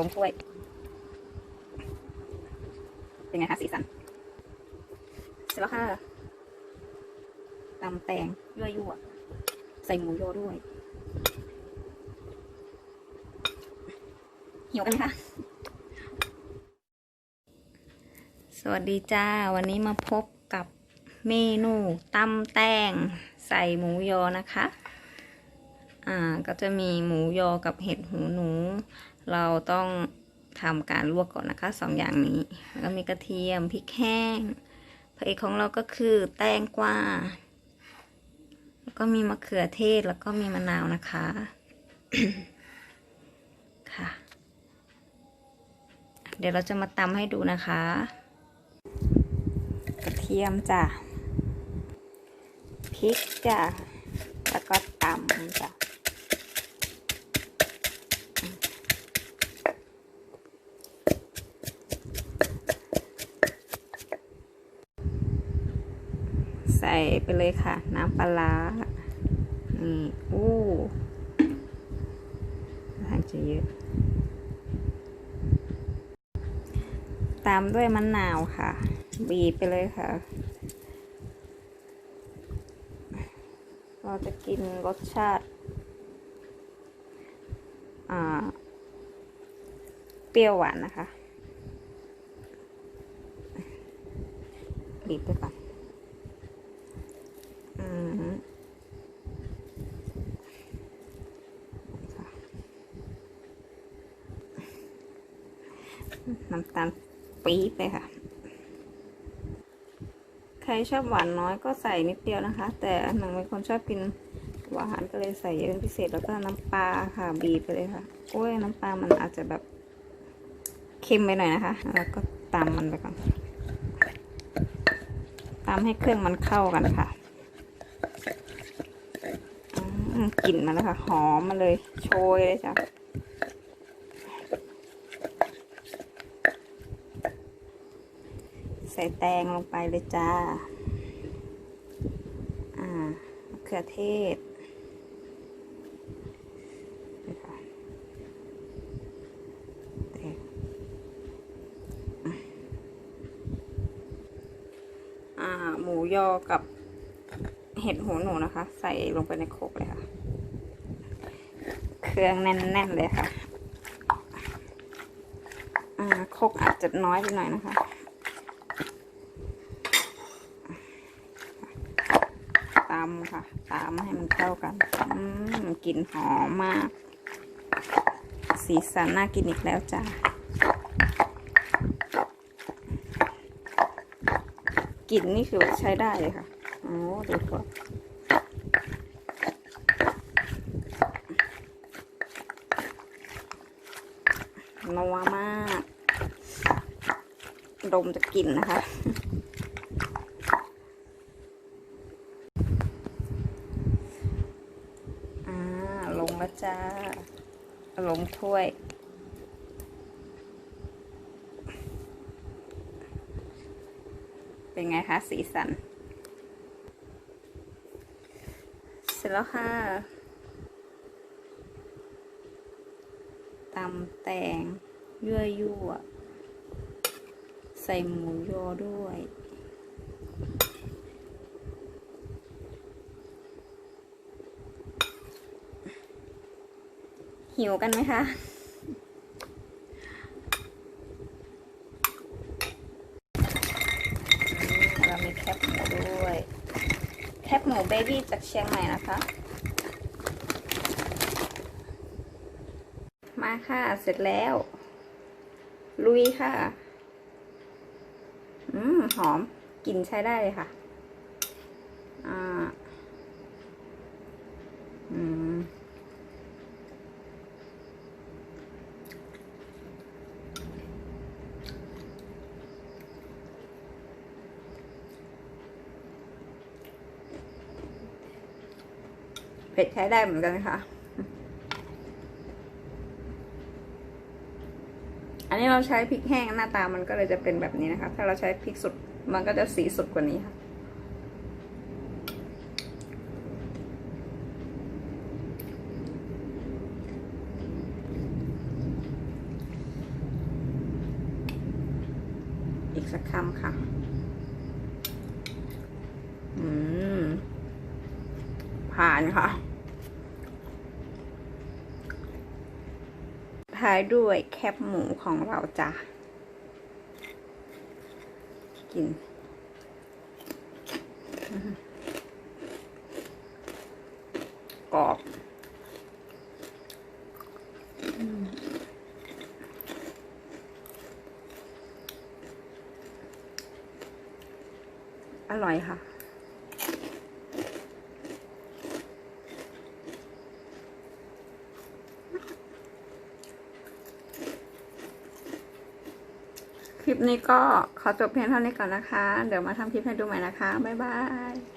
ลงถ้วย เป็นไงคะสีสันเสร็จแล้วค่ะตำแตงยั่วยั่วใส่หมูโยด้วยหิวกันไหมคะสวัสดีจ้า วันนี้มาพบกับเมนูตำแตงใส่หมูยอนะคะ อ่า ก็จะมีหมูยอกับเห็ดหูหนู เราต้องทำการลวกก่อนนะคะสองอย่างนี้ แล้วก็มีกระเทียมพริกแห้งพระเอกของเราก็คือแตงกวาแล้วก็มีมะเขือเทศแล้วก็มีมะนาวนะคะค่ะ เดี๋ยวเราจะมาตำให้ดูนะคะ กระเทียมจ้ะพริกจ้ะแล้วก็ตำจ้ะ ใส่ไปเลยค่ะ น้ำปลานี่อู้ทางจะเยอะ ตามด้วยมะนาวค่ะ บีบไปเลยค่ะ เราจะกินรสชาติ อ่า เปรี้ยวหวานนะคะ บีบไปก่อน อืมค่ะ น้ำตาลปี๊บเลยค่ะ ใครชอบหวานน้อยก็ใส่นิดเดียวนะคะ แต่หนังเป็นคนชอบกินหวานก็เลยใส่เยอะเป็นพิเศษแล้วก็น้ำปลาค่ะ บีบไปเลยค่ะโอ้ยน้ำปลามันอาจจะแบบเค็มไปหน่อยนะคะ แล้วก็ตามมันไปก่อนตามให้เครื่องมันเข้ากันค่ะอืมกลิ่นมาแล้วค่ะ หอมมาเลย โชยเลยจ้ะ ใส่แตงลงไปเลยจ้า อ่ามะเขือเทศหมูยอกับเห็ดหูหนูนะคะ ใส่ลงไปในโคกเลยค่ะ เครื่องแน่นๆเลยค่ะ อ่าโคกอาจจะน้อยไปหน่อยนะคะ ตำค่ะตำให้มันเข้ากัน อืมกลิ่นหอมมาก สีสันน่ากินอีกแล้วจ้ากลิ่นนี่คือใช้ได้เลยค่ะ โอ้ดูก่อนนัวมาก ดมจะกลิ่นนะคะ อ่า ลงแล้ว จ้าลงถ้วย เป็นไงคะ สีสัน เสร็จแล้วค่ะตำแตงยั่วยั่ว ใส่หมูยอด้วย หิวกันไหมคะ เรามีแคบหมูด้วย แคบหมูเบบี้จากเชียงใหม่นะคะ มาค่ะ เสร็จแล้ว ลุยค่ะ อืม หอม กลิ่นใช้ได้เลยค่ะ อ่า อืม เผ็ดใช้ได้เหมือนกันค่ะ อันนี้เราใช้พริกแห้งหน้าตามันก็เลยจะเป็นแบบนี้นะคะ ถ้าเราใช้พริกสดมันก็จะสีสดกว่านี้ค่ะอีกสักคำค่ะานค่ะท้ายด้วยแคบหมูของเราจ้ะ กิน กรอบอร่อยค่ะ ลิปนี้ก็ขอจบเพียงเท่านี้ก่อนนะคะ เดี๋ยวมาทำคลิปให้ดูใหม่นะคะ บ๊ายบาย